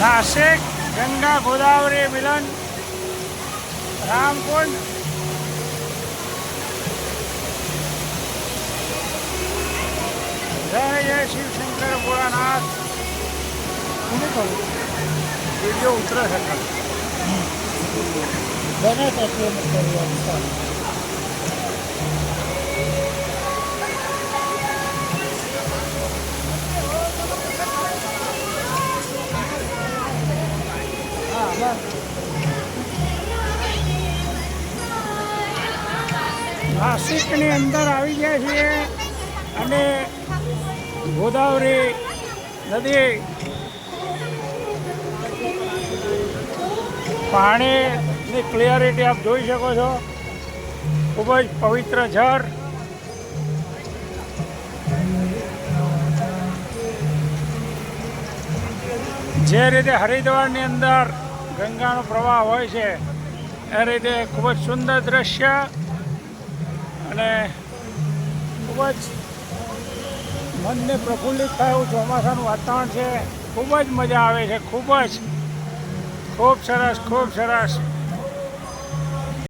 નાસિક ગંગા ગોદાવરી મિલન રામકુંડ. જય જય શિવ શંકર ભોળાનાથ. વીડિયો ઉતરે છે. બને નાસિકની અંદર આવી ગયા છીએ અને ગોદાવરી નદી પાણીની ક્લિયરિટી આપ જોઈ શકો છો. ખૂબ જ પવિત્ર જળ જે રીતે હરિદ્વારની અંદર ગંગાનો પ્રવાહ હોય છે, એ રીતે ખૂબ જ સુંદર દ્રશ્ય અને ખૂબ જ મનને પ્રફુલ્લિત થાય એવું ચોમાસાનું વાતાવરણ છે. ખૂબ જ મજા આવે છે, ખૂબ જ. ખૂબ સરસ ખૂબ સરસ.